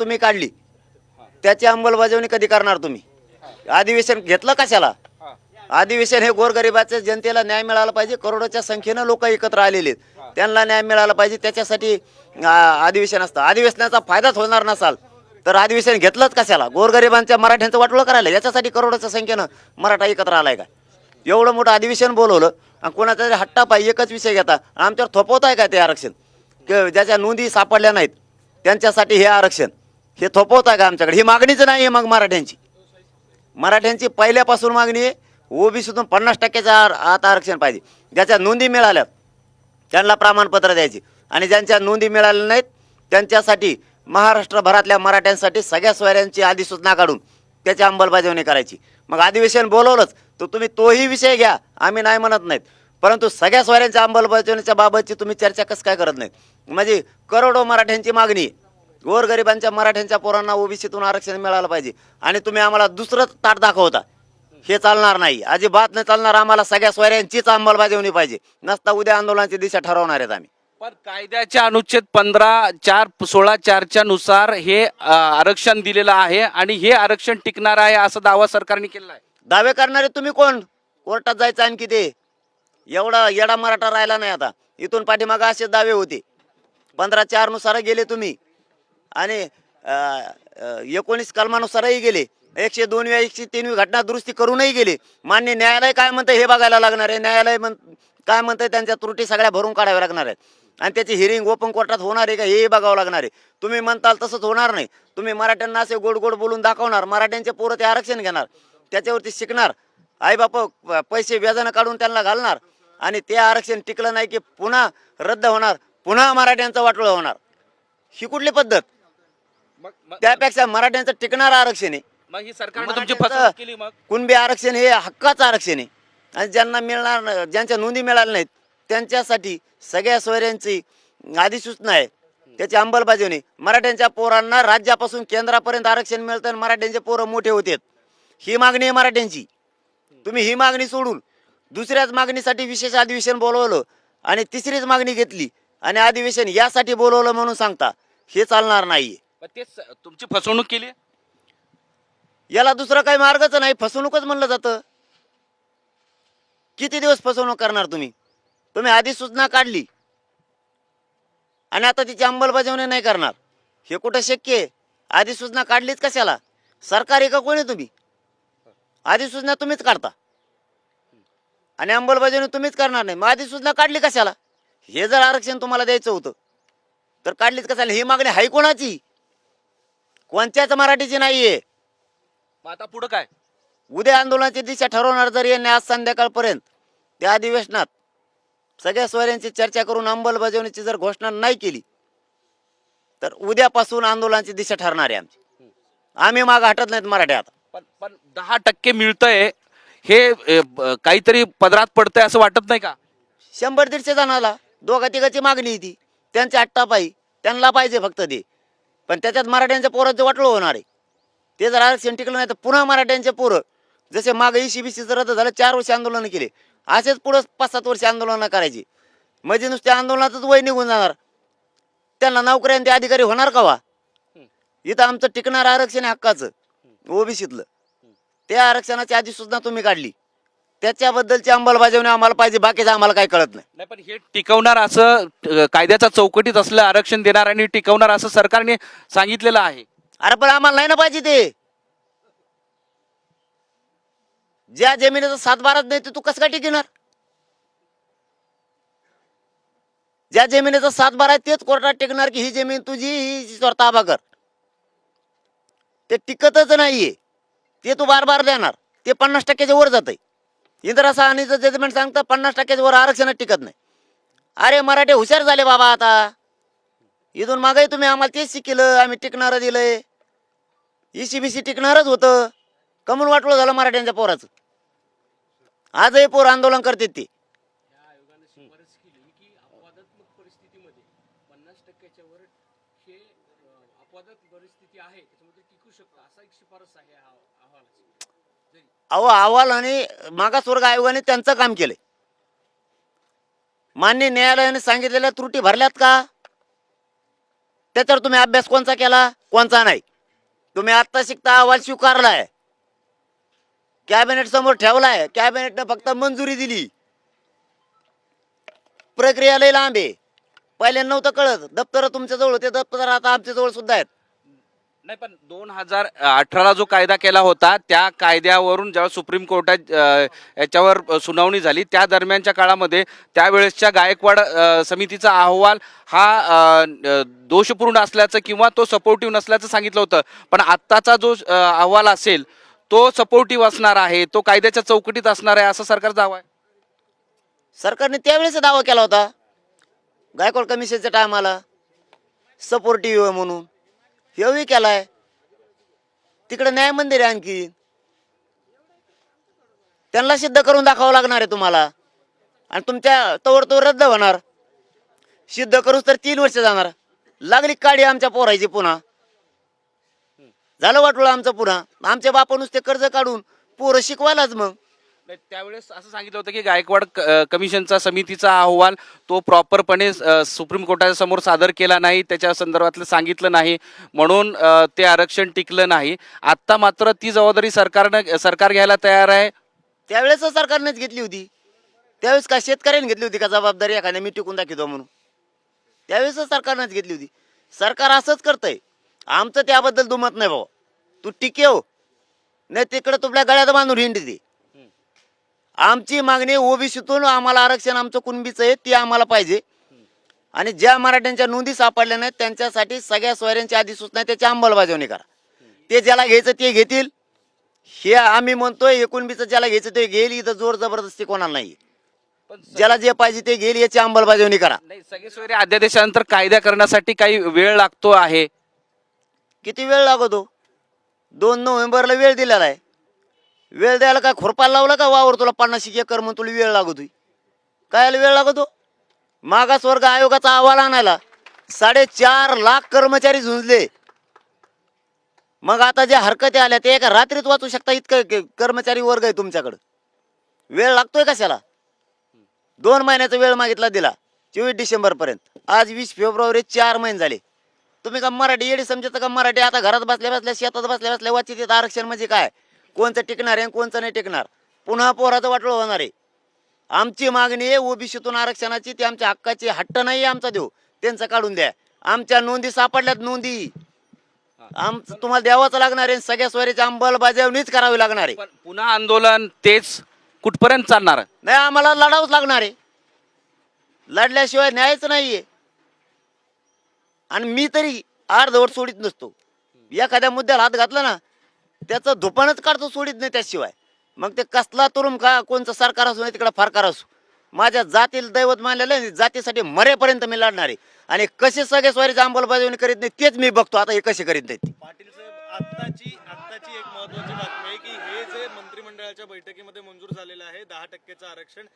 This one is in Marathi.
तुम्ही काढली त्याची अंमलबजावणी कधी करणार तुम्ही? अधिवेशन घेतलं कशाला? अधिवेशन हे गोरगरिबाच्या जनतेला न्याय मिळाला पाहिजे करोडोच्या संख्येनं लोक एकत्र आलेले आहेत. त्यांना न्याय मिळाला पाहिजे त्याच्यासाठी अधिवेशन असतं. अधिवेशनाचा फायदाच होणार नसाल तर अधिवेशन घेतलंच कशाला? गोरगरिबांच्या मराठ्यांचं वाटोळं करायला याच्यासाठी करोडोच्या संख्येनं मराठा एकत्र आलाय का? एवढं मोठं अधिवेशन बोलवलं आणि कोणाचा तरी हट्टा पाहिजे एकच विषय घेता आमच्यावर थोपवत आहे का ते आरक्षण? ज्याच्या नोंदी सापडल्या नाहीत त्यांच्यासाठी हे आरक्षण. हे थोपवता आहे का आमच्याकडे? ही मागणीच नाही आहे मग मराठ्यांची. मराठ्यांची पहिल्यापासून मागणी आहे ओबीसीतून पन्नास टक्क्याचं आर- आत आरक्षण पाहिजे. ज्याच्या नोंदी मिळाल्या त्यांना प्रमाणपत्र द्यायची. आणि ज्यांच्या नोंदी मिळाल्या नाहीत त्यांच्यासाठी महाराष्ट्रभरातल्या मराठ्यांसाठी सगळ्या सोयऱ्यांची अधिसूचना काढून त्याची अंमलबजावणी करायची. मग अधिवेशन बोलवलंच तर तुम्ही तोही विषय घ्या. आम्ही नाही म्हणत नाहीत. परंतु सगळ्या सोयऱ्यांच्या अंमलबजावणीच्या बाबतची तुम्ही चर्चा कसं काय करत नाहीत? म्हणजे करोडो मराठ्यांची मागणी आहे. गोरगरिबांच्या मराठ्यांच्या पोरांना ओबीसीतून आरक्षण मिळालं पाहिजे. आणि तुम्ही आम्हाला दुसरं ताट दाखवता. हे चालणार नाही. अजिबात नाही चालणार. आम्हाला सगळ्या सोयऱ्यांचीच अंमलबजावणी पाहिजे. नसता उद्या आंदोलनाची दिशा ठरवणार आहेत आम्ही. पण कायद्याच्या अनुच्छेद पंधरा चार सोळा चारच्या नुसार हे आरक्षण दिलेलं आहे आणि हे आरक्षण टिकणार आहे असा दावा सरकारने केलेला आहे. दावे करणारे तुम्ही कोण? कोर्टात जायचं आणखी ते. एवढा येडा मराठा राहिला नाही आता. इथून पाठीमागं असे दावे होते. पंधरा चारनुसार गेले तुम्ही. आणि एकोणीस कलमानुसारही गेले. एकशे दोन वेळा एकशे तीन वेळा घटना दुरुस्ती करूनही गेले. मान्य न्यायालय काय म्हणतं हे बघायला लागणार आहे. न्यायालय म्हण काय म्हणतंय त्यांच्या त्रुटी सगळ्या भरून काढाव्या लागणार आहेत. आणि त्याची हिरिंग ओपन कोर्टात होणार आहे का हे बघावं लागणार आहे. तुम्ही म्हणताल तसंच होणार नाही. तुम्ही मराठ्यांना असे गोड गोड बोलून दाखवणार. मराठ्यांचे पोरं ते आरक्षण घेणार. त्याच्यावरती शिकणार. आई बाप पैसे व्याजानं काढून त्यांना घालणार. आणि ते आरक्षण टिकलं नाही की पुन्हा रद्द होणार. पुन्हा मराठ्यांचं वाटोळं होणार. ही कुठली पद्धत? त्यापेक्षा मराठ्यांचं टिकणारं आरक्षण आहे. मग ही सरकारने तुमची मराठ्यांचं फसवणूक केली मग? कुणबी आरक्षण हे हक्काचं आरक्षण आहे. आणि ज्यांना मिळणार न- ज्यांच्या नोंदी मिळाल्या नाहीत त्यांच्यासाठी सगळ्या सोयऱ्यांची अधिसूचना आहे. त्याची अंमलबजावणी मराठ्यांच्या पोरांना राज्यापासून केंद्रापर्यंत आरक्षण मिळतं आणि मराठ्यांचे पोरं मोठे होतात. ही मागणी आहे मराठ्यांची. तुम्ही ही मागणी सोडून दुसऱ्याच मागणीसाठी विशेष अधिवेशन बोलवलं आणि तिसरीच मागणी घेतली आणि अधिवेशन यासाठी बोलवलं म्हणून सांगता हे चालणार नाहीये. पण तेच तुमची फसवणूक केली याला दुसरा काही मार्गच नाही फसवणूकच म्हणलं जातं. किती दिवस फसवणूक करणार तुम्ही? तुम्ही आधी सूचना काढली. आणि आता तिची अंमलबजावणी नाही करणार. हे कुठं शक्य आहे? आधी सूचना काढलीच कशाला? सरकारी का कोणी तुम्ही? आधी सूचना तुम्हीच काढता. आणि अंमलबजावणी तुम्हीच करणार नाही. मग आधी सूचना काढली कशाला? हे जर आरक्षण तुम्हाला द्यायचं होतं तर काढलीच कशाला? ही मागणी हाय कोणाची कोणत्याच मराठीची नाहीये. मग आता पुढं काय? उद्या आंदोलनाची दिशा ठरवणार जर यांनी आज संध्याकाळपर्यंत त्या अधिवेशनात सगळ्या सोयऱ्यांची चर्चा करून अंमलबजावणीची जर घोषणा नाही केली तर उद्यापासून आंदोलनाची दिशा ठरणार आहे आमची. आम्ही माग हटत नाहीत मराठी आता. पण पण दहा टक्के मिळतंय हे ए, ब- काहीतरी पदरात पडतंय असं वाटत नाही का? शंभर दीडशे जणाला दोघा तिघाची मागणी आहे ती. त्यांच्या अट्टापायी त्यांना पाहिजे फक्त ते. पण त्याच्यात मराठ्यांच्या पोराचं वाटलं होणार आहे. ते जर आरक्षण टिकलं नाही तर पुन्हा मराठ्यांचे पोरं जसे मागे ई सी बी सीचं रद्द झालं चार वर्ष आंदोलन केले. असेच पुढं पाच सात वर्ष आंदोलनं करायची. म्हणजे नुसत्या आंदोलनातच वय निघून जाणार. त्यांना नोकऱ्या आणि ते अधिकारी होणार का वा? इथं आमचं टिकणारं आरक्षण आहे हक्काचं ओबीसीतलं त्या आरक्षणाची आधी सुद्धा तुम्ही काढली. त्याच्याबद्दलची अंमलबजावणी आम्हाला पाहिजे बाकीचं आम्हाला काही कळत नाही. नाही पण हे टिकवणार असं अ, कायद्याच्या चौकटीत असलं आरक्षण देणार आणि टिकवणार असं सरकारने सांगितलेलं आहे. अरे पण आम्हाला नाही ना पाहिजे ते. ज्या जमिनीचा सातबाराच नाही ते तू कसं काय टिकणार? ज्या जमिनीचा सातबारा आहे तेच कोर्टात टिकणार की ही जमीन तुझी ही स्वतः ताबा कर. ते टिकतच नाहीये. ते तू बार बार देणार. ते पन्नास टक्क्याच्या वर जात इंदिरा साहनीचं जजमेंट सांगतं पन्नास टक्क्याच्या वर आरक्षण टिकत नाही. अरे मराठे हुशार झाले बाबा आता. इथून मागही तुम्ही आम्हाला तेच शिकलं आम्ही टिकणारं दिलंय. बी सी टिकणारच होतं. कमून वाटलं झालं मराठ्यांच्या पोराचं. आजही पोर आंदोलन करतात ते. अहो अहवाल आणि मागासवर्ग आयोगाने त्यांचं काम केलंय. मान्य न्यायालयाने सांगितलेल्या त्रुटी भरल्यात का? त्याच्यावर तुम्ही अभ्यास कोणचा केला कोणचा नाही? तुम्ही आत्ता शिकता अहवाल स्वीकारलाय. कॅबिनेट समोर ठेवलाय. कॅबिनेटनं फक्त मंजुरी दिली. प्रक्रिया लई लांब आहे. पहिल्यांदा नव्हतं कळत. दप्तर तुमच्या जवळ होते दप्तर आता आमच्याजवळ सुद्धा आहेत. नाही पण दोन हजार अठराला जो कायदा केला होता त्या कायद्यावरून जेव्हा सुप्रीम कोर्टात अ, याच्यावर सुनावणी झाली त्या दरम्यानच्या काळामध्ये त्यावेळेसच्या गायकवाड अ, समितीचा अहवाल हा अ, दोषपूर्ण असल्याचं किंवा तो सपोर्टिव्ह नसल्याचं सांगितलं होतं. पण आत्ताचा जो अ, अहवाल असेल तो सपोर्टिव्ह असणार आहे तो कायद्याच्या चौकटीत असणार आहे असं सरकारचा दावा आहे? सरकारने त्यावेळेस दावा केला होता. गायकवाड कमिशनच्या टायमाला सपोर्टिव्ह म्हणून. हेही केलाय. तिकडे न्याय मंदिर आहे आणखी. त्यांना सिद्ध करून दाखवावं लागणार आहे तुम्हाला. आणि तुमच्या तोवर रद्द होणार. सिद्ध करूच तर तीन वर्ष जाणार. लागली काडी आमच्या पोरायची पुन्हा. झालं वाटलं आमचं पुन्हा. आमच्या बापा नुसते कर्ज काढून पोरं शिकवायलाच मग. नाही, त्यावेळेस असं सांगितलं होतं की गायकवाड क- अ, कमिशनचा समितीचा अहवाल तो प्रॉपरपणे अ, सुप्रीम कोर्टाच्या समोर सादर केला नाही त्याच्या संदर्भातलं सांगितलं नाही म्हणून अ, ते आरक्षण टिकलं नाही. आत्ता मात्र ती जबाबदारी सरकारनं सरकार घ्यायला तयार आहे. त्यावेळेस सरकारनेच घेतली होती. त्यावेळेस का शेतकऱ्यांनी घेतली होती का जबाबदारी एखाद्या मी टिकून दाखवतो म्हणून. त्यावेळेस सरकारनेच घेतली होती. सरकार असंच करतंय. आमचं त्याबद्दल दुमत नाही भाऊ तू टिकेव हो. नाही तिकडे तुपल्या गळ्यात बांधून हिंडते. आमची मागणी ओबीसीतून आम्हाला आरक्षण आमचं कुणबीचं आहे ती आम्हाला पाहिजे. आणि ज्या मराठ्यांच्या नोंदी सापडल्या नाहीत त्यांच्यासाठी सगळ्या सोयऱ्यांची अधिसूचना त्याची अंमलबजावणी करा. ते ज्याला घ्यायचं ते घेतील. हे आम्ही म्हणतोय एकुणबीचं ज्याला घ्यायचं ते घेईल इथं जोर जबरदस्ती कोणाला नाही ज्याला जे पाहिजे ते घेईल याची अंमलबजावणी करा. नाही सगळे सोयरे अध्यादेशानंतर कायदा करण्यासाठी काही वेळ लागतो आहे? किती वेळ लागतो? दोन नोव्हेंबरला वेळ दिलेला आहे. वेळ द्यायला काय खुरपायला लावला का वावर तुला पन्नास एकर म्हणून तुला वेळ लागतोय? काय वेळ लागतो? मागासवर्ग आयोगाचा अहवाल आणायला साडेचार लाख कर्मचारी झुंजले. मग आता ज्या हरकती आल्या ते एका रात्रीत वाचू शकता इतकं कर्मचारी वर्ग आहे तुमच्याकडं. वेळ लागतोय कशाला? दोन महिन्याचा वेळ मागितला दिला चोवीस डिसेंबर पर्यंत आज वीस फेब्रुवारी चार महिने झाले. तुम्ही का मराठी येडी समजता का मराठी? आता घरात बसल्या बसल्या शेतात बसल्या बसल्या वाचित आरक्षण म्हणजे काय? कोणचं टिकणार आहे कोणचं नाही टिकणार. पुन्हा पोराचं वाटलं होणार आहे. आमची मागणी आहे ओबीसीतून आरक्षणाची ती आमच्या हक्काची हट्ट नाही आमचा देऊ त्यांचं काढून द्या. आमच्या नोंदी सापडल्यात नोंदी. आमचं तुम्हाला द्यावंच लागणार आहे सगळ्या स्वरीची अंमलबजावणीच करावी लागणार आहे. पुन्हा आंदोलन तेच कुठपर्यंत चालणार? नाही आम्हाला लढावंच लागणार आहे. लढल्याशिवाय न्यायच नाहीये. आणि मी तरी अर्धवट सोडित नसतो. एखाद्या मुद्द्याला हात घातला ना त्याचं धुपानच काढतो सोडित नाही त्याशिवाय. मग ते कसला तुरुंग का कोणचं सरकार असो नाही तिकडे फारकार असो. माझ्या जातील दैवत मानलेलं आहे, जातीसाठी मरेपर्यंत मी लढणार आहे. आणि कसे सगळे स्वारीची अंमलबजावणी करीत नाही तेच मी बघतो. आता हे कसे करीत नाही पाटील साहेब आत्ताची आत्ताची एक महत्वाची बातमी आहे की हे जे मंत्रिमंडळाच्या बैठकीमध्ये मंजूर झालेलं आहे दहा टक्केचं आरक्षण